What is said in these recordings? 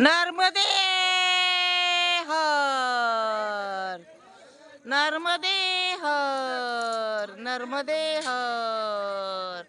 नर्मदे हर. नर्मदे हर. नर्मदे हर.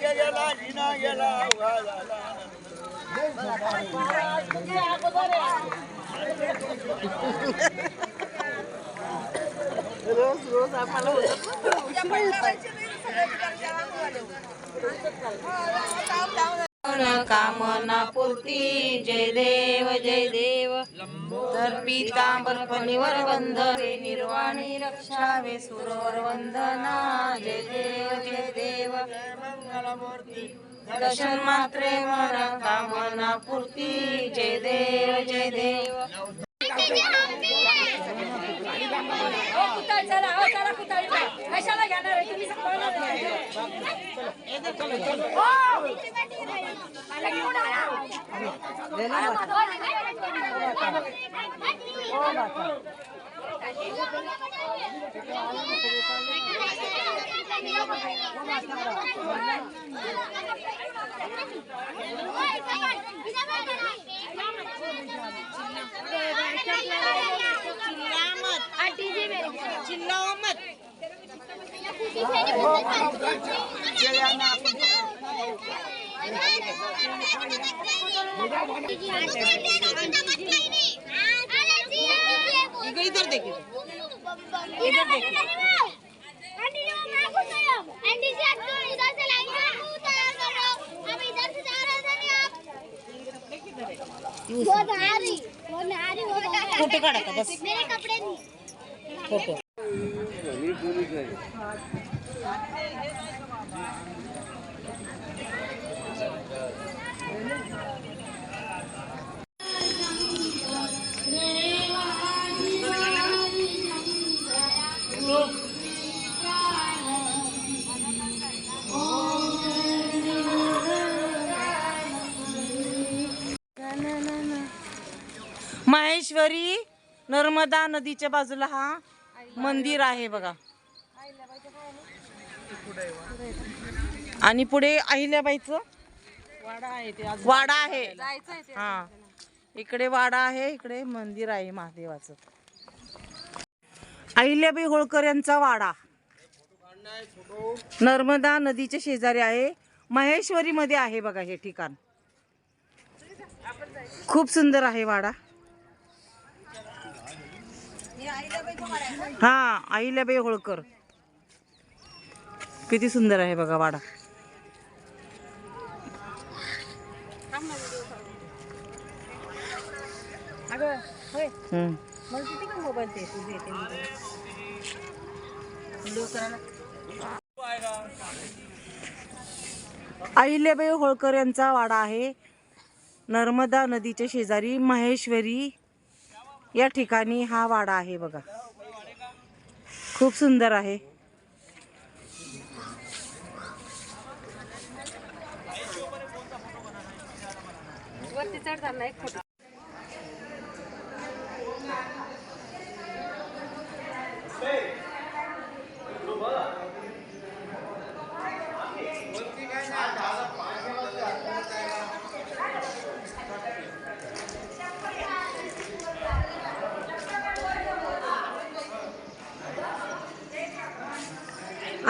गेला गेला रोज रोज आम्हाला होत. कामना पूर्ती जय देव जय देव. तर पितांबर फणीवर बंध निर्वाणी रक्षावे सुरवर वंदना. जय देव जय देव. मंगलमूर्ती दर्शन मात्रे मन कामना पूर्ती जय देव जय देव कुताळ चला हो चला कुताळीला कशाला घेणार आहे तुम्ही सांभाळणार आहे. हो. अरे घेऊन आला. इधर देखिए इधर देखिए आंटी जी वो मैं खुद गया आंटी जी आप तो इधर से लाइन में मुंह तैयार कर रहे हो हम इधर से जा रहे थे नहीं आप वो आ रही वो आ रही वो फोटो काढा का बस फोटो माहेश्वरी नर्मदा नदीच्या बाजूला हा मंदिर आहे बघा. आणि पुढे अहिल्याबाईचं वाडा आहे ते वाडा आहे. हा. इकडे वाडा आहे इकडे मंदिर आहे महादेवाचं. अहिल्याबाई होळकर यांचा वाडा. नर्मदा नदीच्या शेजारी आहे. महेश्वरी मध्ये आहे बघा हे ठिकाण. खूप सुंदर आहे वाडा. हा अहिल्याबाई होळकर. किती सुंदर आहे बघा वाडा. अहिल्याबाई होळकर यांचा वाडा आहे. नर्मदा नदीच्या शेजारी महेश्वरी या ठिकाणी हा वाडा आहे बघा. खूप सुंदर आहे.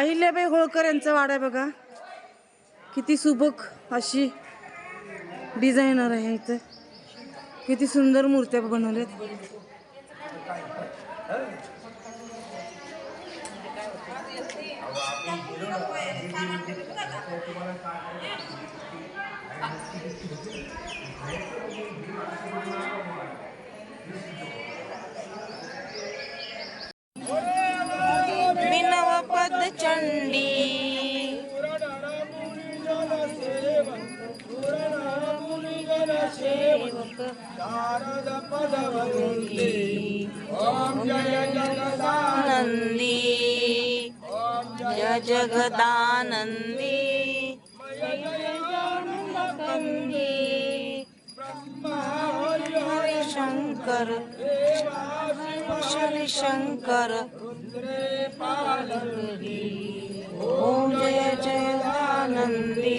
अहिल्याबाई होळकर यांचा वाडा आहे बघा. किती सुबक अशी डिझायनर आहे इथं. किती सुंदर मूर्त्या बनवल्यात. शारद ओम जय जगदानंदी नंदी जय जगदानंदी कंदी शंकर शनि शंकर ओम जय जय आनंदी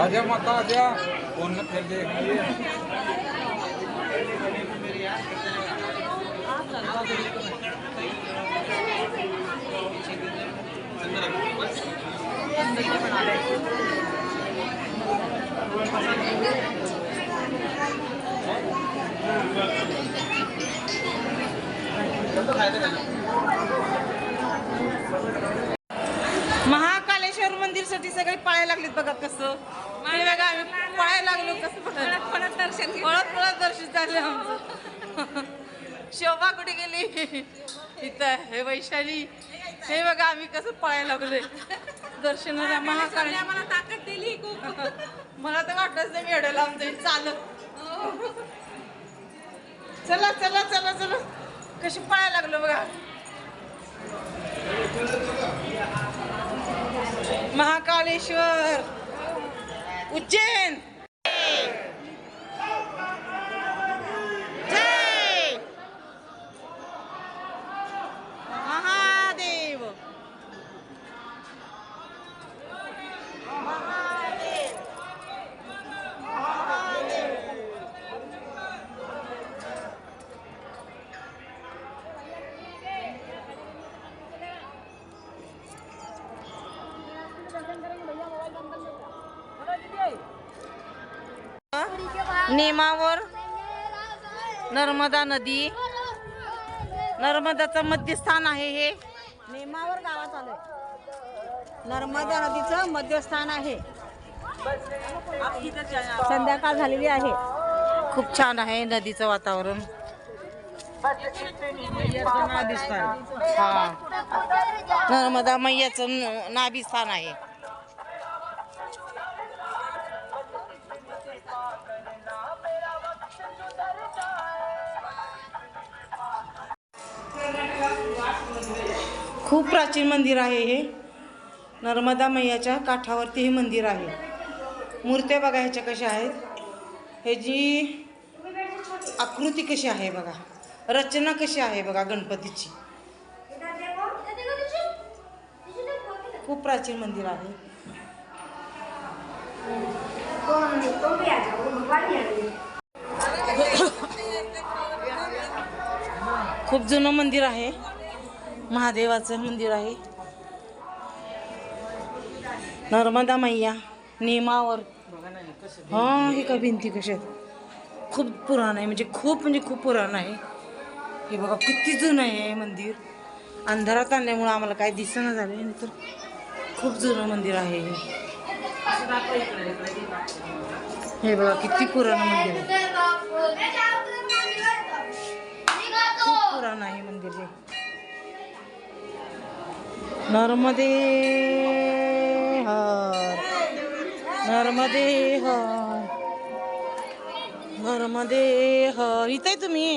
राजा मता दिया उन फिर महाकालेश्वर मंदिरसाठी सगळे पळायला लागलेत बघा कसं. हे बघा आम्ही पळायला लागलो कसं पळत पळत दर्शन पळत पळत दर्शन झालं आमचं? शोभा कुठे गेली? इथं हे वैशाली. हे बघा आम्ही कसं पळायला लागलोय. दर्शनाला महाकाळ मला ताकद दिली खूप. मला तर वाटतच नाही वेळेला आमचं चालत. चला चला चला चला. कशी पळायला लागलो बघा. महाकालेश्वर Ucen. नेमावर नर्मदा नदी. नर्मदाचं मध्यस्थान आहे हे. नेमावर गावात आलोय. नर्मदा नदीचं मध्यस्थान आहे. संध्याकाळ झालेली आहे. खूप छान आहे नदीचं वातावरण. हा. नर्मदा मैयाचं न- नाभिस्थान आहे. खूप प्राचीन मंदिर आहे हे. नर्मदा मैयाच्या काठावरती हे मंदिर आहे. मूर्त्या बघा ह्याच्या कशा आहेत. ह्याची आकृती कशी आहे बघा. रचना कशी आहे बघा गणपतीची. खूप प्राचीन मंदिर आहे. खूप जुनं मंदिर आहे. महादेवाचं मंदिर आहे. नर्मदा मैया नेमावर. हा हे का भिंती कशा आहेत? खूप पुराण आहे म्हणजे खूप म्हणजे खूप पुराण आहे. हे बघा किती जुनं आहे हे मंदिर. अंधारात आणल्यामुळं आम्हाला काय दिसेना झालं आहे नंतर खूप जुनं मंदिर आहे हे. हे बघा किती पुराण मंदिर आहे. खूप पुराण आहे मंदिर हे. नर्मदे हर। नर्मदे हर। नर्मदे हर। इथं आहे तुम्ही.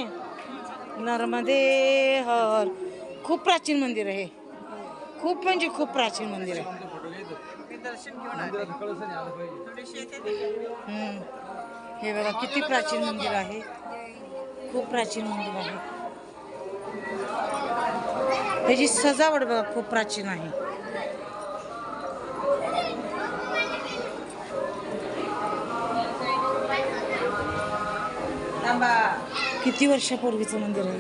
नर्मदे हर। खूप प्राचीन मंदिर आहे खूप म्हणजे खूप प्राचीन मंदिर आहे. हे बघा किती प्राचीन मंदिर आहे. खूप प्राचीन मंदिर आहे. त्याची सजावट बघा खूप प्राचीन आहे. किती वर्षापूर्वीचं मंदिर आहे?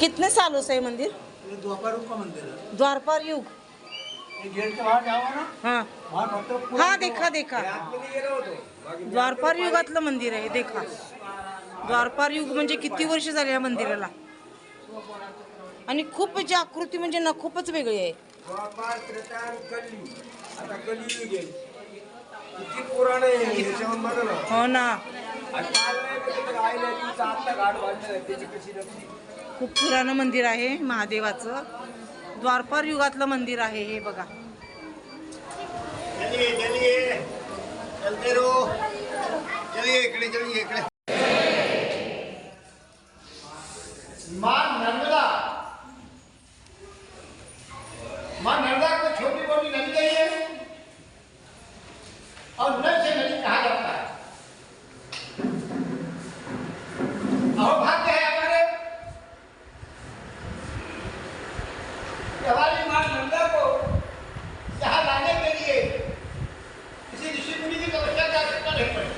कितने सालों से है मंदिर? द्वापर का मंदिर है द्वारपार युग. हाँ हा. देखा देखा. द्वारपार युगातलं मंदिर आहे देखा. द्वारपार युग म्हणजे किती वर्ष झाले या मंदिराला? आणि खूप म्हणजे आकृती म्हणजे ना खूपच वेगळी आहे. हो ना. खूप पुराणं मंदिर आहे महादेवाचं. द्वारपार युगातलं मंदिर आहे हे बघा. चलिए चलिए चलते रहो. चलिए इकडे चलिए इकडे माँ नर्मदा माँ नर्मदा को छोटी मोटी नदी गई है और नल से नदी कहा जाता है और भाग्य है हमारे कि हमारी माँ नर्मदा को यहाँ लाने के लिए किसी ऋषि मुनि की तपस्या का आवश्यकता नहीं पड़ी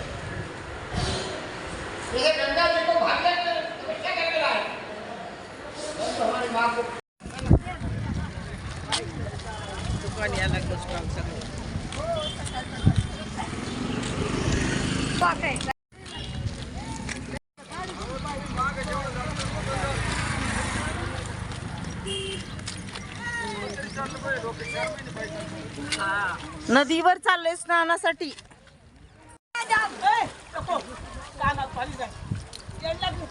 जैसे गंगा जी को भाग्य कर तपस्या करके लाए तो हमारी माँ को चाललोय स्नानासाठी.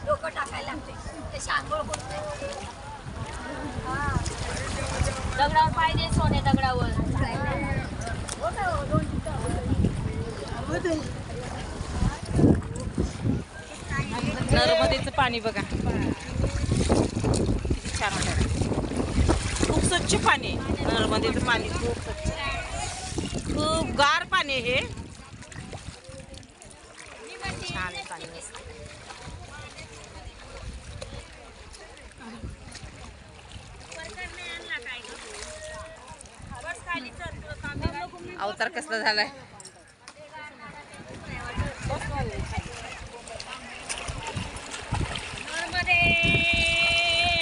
डोकं टाकायला लागते होत. दगडावर पाहिजे सोने दगडावर. नर्मदेचं पाणी बघा. किती छान आहे खूप स्वच्छ पाणी आहे. नर्मदेचं पाणी खूप स्वच्छ. खूप गार पाणी हे. छान पाणी अवतार कसला झालाय?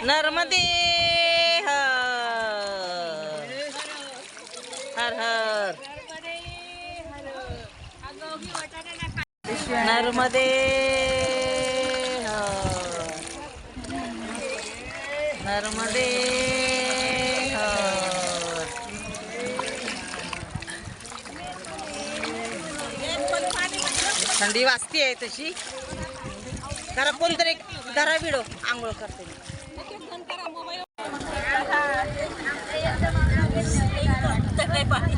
नर्मदे! हर हर हर नर्मदे। नर्मदे। थंडी वाजती आहे तशी. जरा कोणतरी धरा विडो आंघोळ करते मी.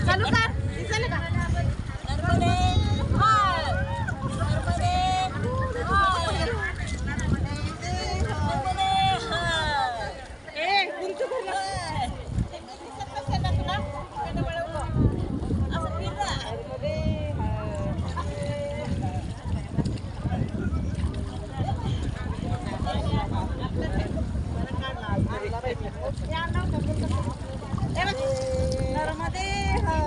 चालू कर दिसेल का ए, कुंचू भरलं. दिसत नसेल ना तुला? त्यानं वळवलं. असं फिर ना. ए बघ, नर्मदे हर.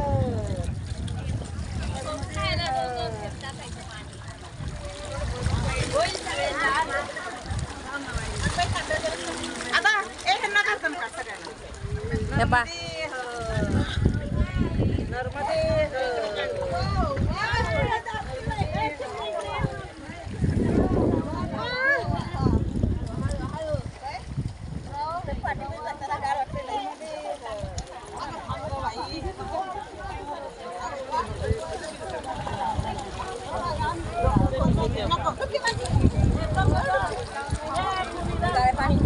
आता ए ह्यांना घालतो का सगळ्यांना नर्मदे हर. नर्मदे पाणी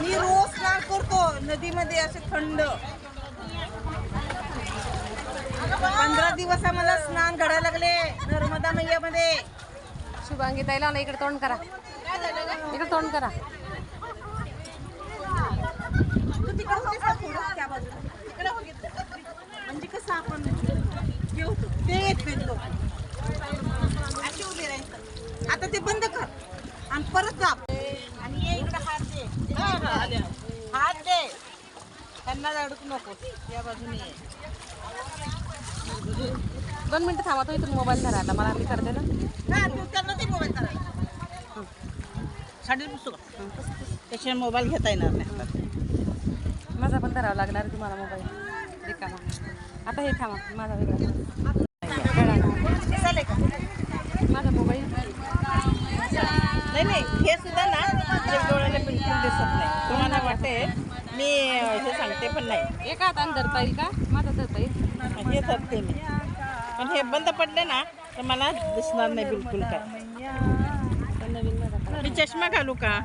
मी रोज स्नान करतो नदीमध्ये असे थंड पंधरा दिवस आम्हाला स्नान घडायला लागले. नर्मदा मैयामध्ये. शुभांगी ताईला ना इकडे तोंड करा. इकडे तोंड करा. म्हणजे कसं आपण ते असे उभे राहायचं. आता ते बंद कर. आणि परत दाब आणि ये इकडे हात दे. हात दे. त्यांना अडकू नको. या बाजूने ये. दोन मिनिटं थांबा तो इथून मोबाईल धरा आता मला मी करते ना. मोबाईल साडी पुसू का? त्याशिवाय मोबाईल घेता येणार नाही. माझा पण धरावा लागणार तुम्हाला मोबाईल रिकामा. आता हे थांबा माझा माझा मोबाईल नाही नाही हे सुद्धा ना माझ्या डोळ्याला बिलकुल दिसत नाही. तुम्हाला वाटेल मी हे सांगते पण नाही. एका हाताने धरता येईल का? माझा धरता येईल. हे धरते मी. पण हे बंद पडले ना तर मला दिसणार नाही बिलकुल काय. मी चष्मा घालू का?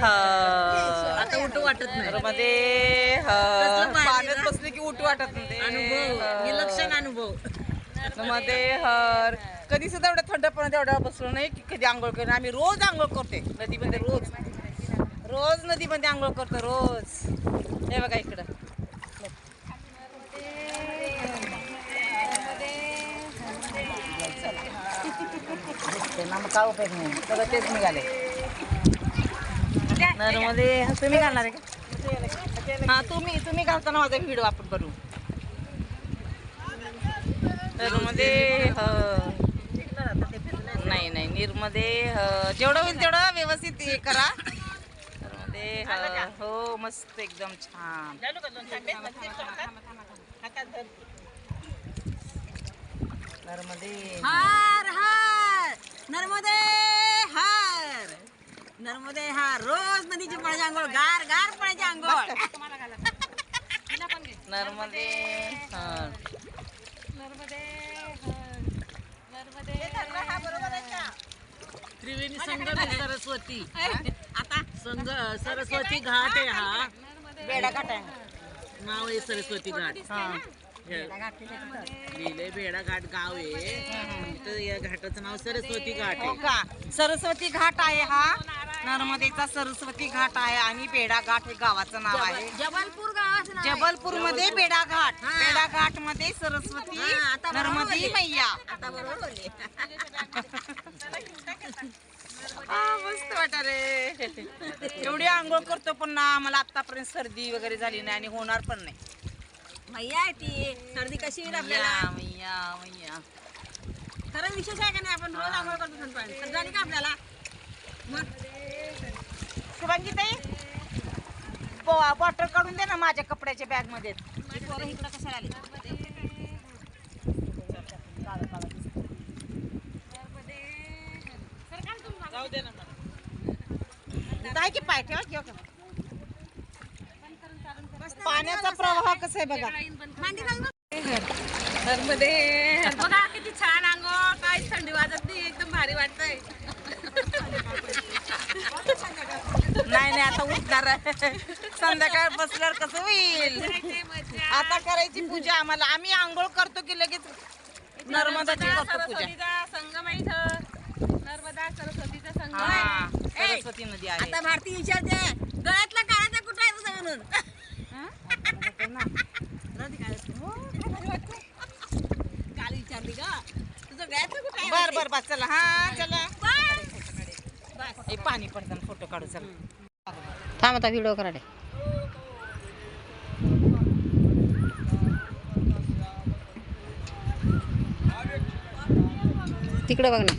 आता उठू वाटत नाही. मध्ये पाण्यात बसले की उठू वाटत नाही. अनुभव. विलक्षण अनुभव. मध्ये हर कधी सुद्धा एवढं थंड पाण्यात एवढा बसलो नाही की कधी आंघोळ करून. आम्ही रोज आंघोळ करते नदीमध्ये रोज. रोज नदीमध्ये आंघोळ करतो रोज. हे बघा इकडं. काय उपयोग नाही. सगळं तेच निघाले. नर्मदे तुम्ही घालणार आहे का? हा तुम्ही तुम्ही घालताना माझा व्हिडिओ आपण करू नर्मदे ह. नाही नाही निर्मदे ह. जेवढं होईल तेवढं व्यवस्थित हे करा. नर्मदे हो मस्त एकदम छान. नर्मदे. हार हार. नर्मदे हार. नर्मदे हार रोज नदीची पाण्याची आंघोळ गार गार पाण्याची आंघोळ. नर्मदे हर त्रिवेणी संगम आहे सरस्वती. आता? संग सरस्वती घाट आहे हा. बेडा घाट आहे. नाव आहे सरस्वती घाट. लिहिलंय बेडा घाट गाव आहे. या घाटाचं नाव सरस्वती घाट हो आहे. का? सरस्वती घाट आहे हा. नर्मदेचा सरस्वती घाट आहे आणि बेडा घाट हे गावाचं नाव आहे. जबलपूर गावाचं नाव आहे. जबलपूर. मध्ये बेडा घाट बेडा घाटमध्ये सरस्वती हा, आता बरोबर नर्मदी बोलले. मैया. आता बरोबर बोलली. आ, मस्त वाटारे एवढी आंघोळ करतो पण ना आम्हाला आतापर्यंत सर्दी वगैरे झाली नाही आणि होणार पण नाही. मैया आहे ती. सर्दी कशी येईल मैया आपल्याला? मैया मैया खरं विशेष आहे का नाही? आपण रोज आंघोळ करतो थंड पाणी तर झाली का आपल्याला? मग? शुभांगी ताई बॉटल काढून दे ना माझ्या कपड्याच्या बॅगमध्ये ही की पाय ठेवा पाण्याचा प्रवाह कसा आहे बघा. नर्मदे बघा किती छान अंगो काय थंडी वाजत नाही एकदम भारी वाटतंय. नाही नाही आता उठणार. संध्याकाळ बसल्यावर कसं होईल? आता करायची पूजा आम्हाला. आम्ही आंघोळ करतो की लगेच नर्मदाची करतो पूजा. सरस्वतीचा संगम आहे नर्मदा सरस्वतीचा संगम हा आहे. सरस्वती नदी आहे. आता भारती विचारते गळ्यातला काळाचा कुठं आहे तुझा म्हणून? काल विचारली का तुझं गळ्यातलं कुठं बर बर बर. चला. हा चला. हे पाणी पडताना फोटो काढू चला. थांब आता व्हिडिओ कराडे तिकडे बघ ना.